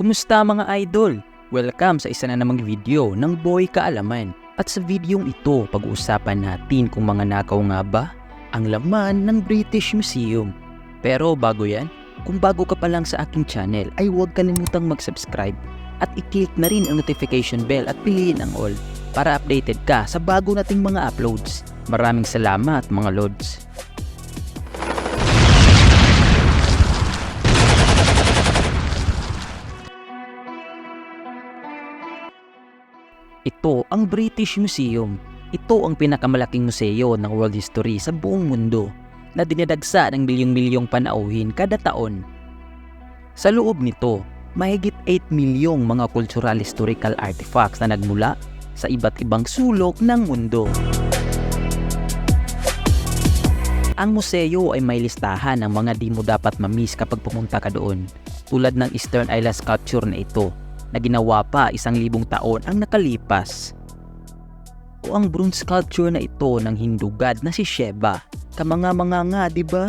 Kumusta mga idol? Welcome sa isa na namang video ng Boy Kaalaman. At sa videong ito, pag-uusapan natin kung mga nakaw nga ba ang laman ng British Museum. Pero bago yan, kung bago ka pa lang sa aking channel ay huwag kalimutang mag-subscribe at i-click na rin ang notification bell at piliin ang all para updated ka sa bago nating mga uploads. Maraming salamat mga lods. Ito ang British Museum. Ito ang pinakamalaking museo ng world history sa buong mundo na dinadagsa ng milyong-milyong panauhin kada taon. Sa loob nito, mahigit 8 milyong mga cultural historical artifacts na nagmula sa iba't ibang sulok ng mundo. Ang museo ay may listahan ng mga di mo dapat mamiss kapag pumunta ka doon, tulad ng Eastern Island sculpture na ito na ginawa pa isang libong taon ang nakalipas. O ang bronze sculpture na ito ng Hindu god na si Sheba, kamanga-manga nga, di ba?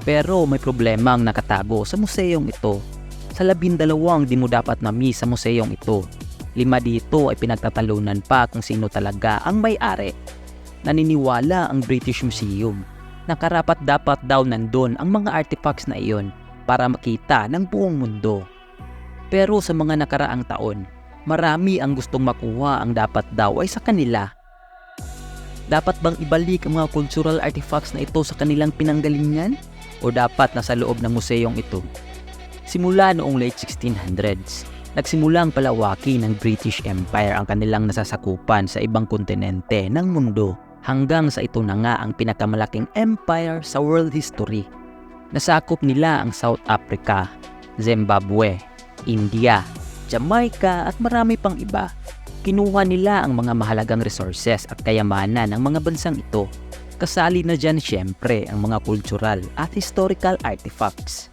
Pero may problema ang nakatago sa museong ito. Sa labindalawang di mo dapat na-miss sa museong ito, lima dito ay pinagtatalunan pa kung sino talaga ang may-ari. Naniniwala ang British Museum na karapat dapat daw nandun ang mga artifacts na iyon para makita ng buong mundo. Pero sa mga nakaraang taon, marami ang gustong makuha ang dapat daw ay sa kanila. Dapat bang ibalik ang mga cultural artifacts na ito sa kanilang pinanggalingan? O dapat nasa loob ng museyong ito? Simula noong late 1600s, nagsimulang palawaki ng British Empire ang kanilang nasasakupan sa ibang kontinente ng mundo hanggang sa ito na nga ang pinakamalaking empire sa world history. Nasakop nila ang South Africa, Zimbabwe, India, Jamaica at marami pang iba. Kinuha nila ang mga mahalagang resources at kayamanan ng mga bansang ito. Kasali na dyan siyempre ang mga cultural at historical artifacts.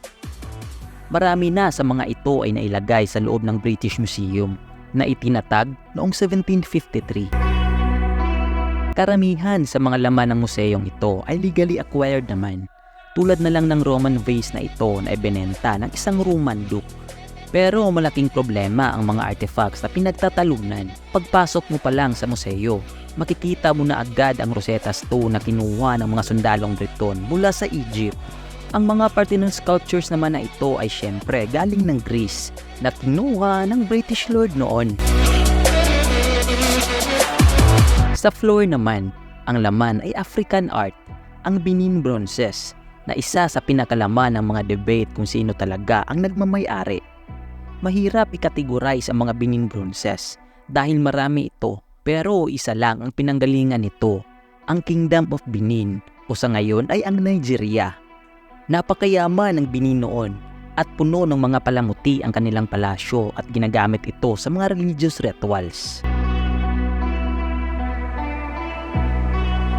Marami na sa mga ito ay nailagay sa loob ng British Museum na itinatag noong 1753. Karamihan sa mga laman ng museyong ito ay legally acquired naman, tulad na lang ng Roman vase na ito na ibinenta ng isang Roman duke. Pero malaking problema ang mga artifacts na pinagtatalunan. Pagpasok mo pa lang sa museo, makikita mo na agad ang Rosetta Stone na kinuha ng mga sundalong Briton mula sa Egypt. Ang mga Parthenon sculptures naman na ito ay syempre galing ng Greece na kinuha ng British Lord noon. Sa floor naman, ang laman ay African art, ang Benin bronzes, na isa sa pinakalaman ng mga debate kung sino talaga ang nagmamay-ari. Mahirap ikategorize ang mga Benin bronzes dahil marami ito pero isa lang ang pinanggalingan nito, ang Kingdom of Benin o sa ngayon ay ang Nigeria. Napakayaman ng Benin noon at puno ng mga palamuti ang kanilang palasyo at ginagamit ito sa mga religious rituals.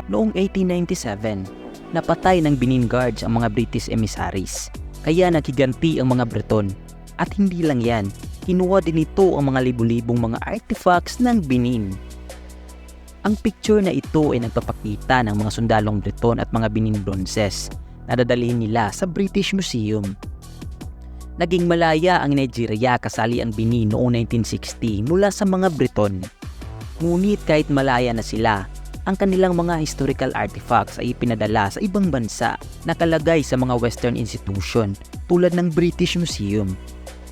Noong 1897, napatay ng Benin Guards ang mga British emissaries, kaya nakiganti ang mga Breton. At hindi lang yan, kinuha din ito ang mga libu-libong mga artifacts ng Benin. Ang picture na ito ay nagpapakita ng mga sundalong Breton at mga Benin bronzes na dadalhin nila sa British Museum. Naging malaya ang Nigeria kasali ang Benin noong 1960 mula sa mga Breton. Ngunit kahit malaya na sila, ang kanilang mga historical artifacts ay ipinadala sa ibang bansa nakalagay sa mga western institution tulad ng British Museum.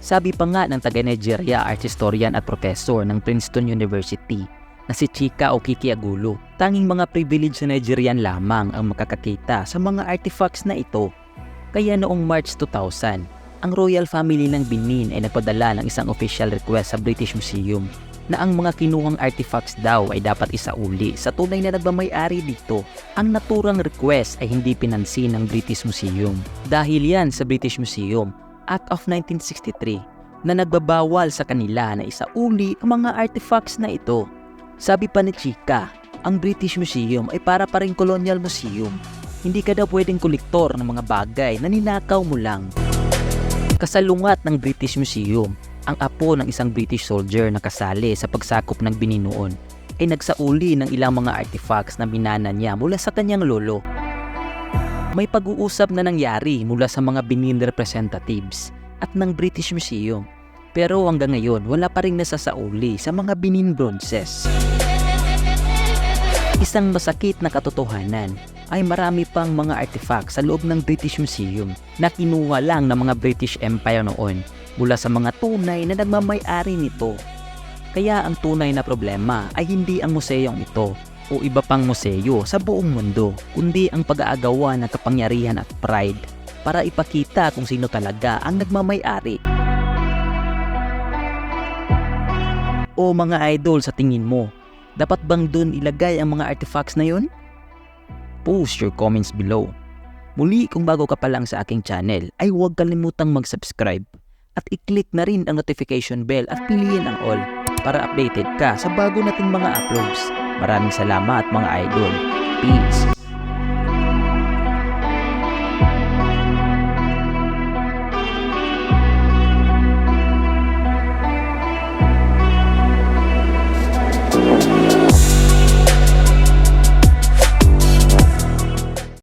Sabi pa nga ng taga-Nigeria art historian at professor ng Princeton University na si Chika Okiki Agulo, tanging mga privileged na Nigerian lamang ang makakakita sa mga artifacts na ito. Kaya noong March 2000, ang royal family ng Benin ay nagpadala ng isang official request sa British Museum na ang mga kinuhang artifacts daw ay dapat isauli sa tunay na nagmamay-ari dito. Ang naturang request ay hindi pinansin ng British Museum. Dahil yan sa British Museum, Act of 1963, na nagbabawal sa kanila na isauli ang mga artifacts na ito. Sabi pa ni Chika, ang British Museum ay para pa rin colonial museum. Hindi ka daw pwedeng kolektor ng mga bagay na ninakaw mo lang. Kasalungat ng British Museum, ang apo ng isang British soldier na kasali sa pagsakop ng Benin noon ay nagsauli ng ilang mga artifacts na minana niya mula sa kanyang lolo. May pag-uusap na nangyari mula sa mga Benin representatives at ng British Museum. Pero hanggang ngayon, wala pa rin nasasauli sa mga Benin bronzes. Isang masakit na katotohanan ay marami pang mga artifacts sa loob ng British Museum na kinuha lang ng mga British Empire noon mula sa mga tunay na nagmamay-ari nito. Kaya ang tunay na problema ay hindi ang museyong ito o iba pang museo sa buong mundo, kundi ang pag-aagawa ng kapangyarihan at pride para ipakita kung sino talaga ang nagmamay-ari. O mga idol sa tingin mo, dapat bang dun ilagay ang mga artifacts na yun? Post your comments below. Muli kung bago ka pa lang sa aking channel ay huwag kalimutang mag-subscribe at i-click na rin ang notification bell at piliin ang all para updated ka sa bago nating mga uploads. Maraming salamat mga idol. Peace!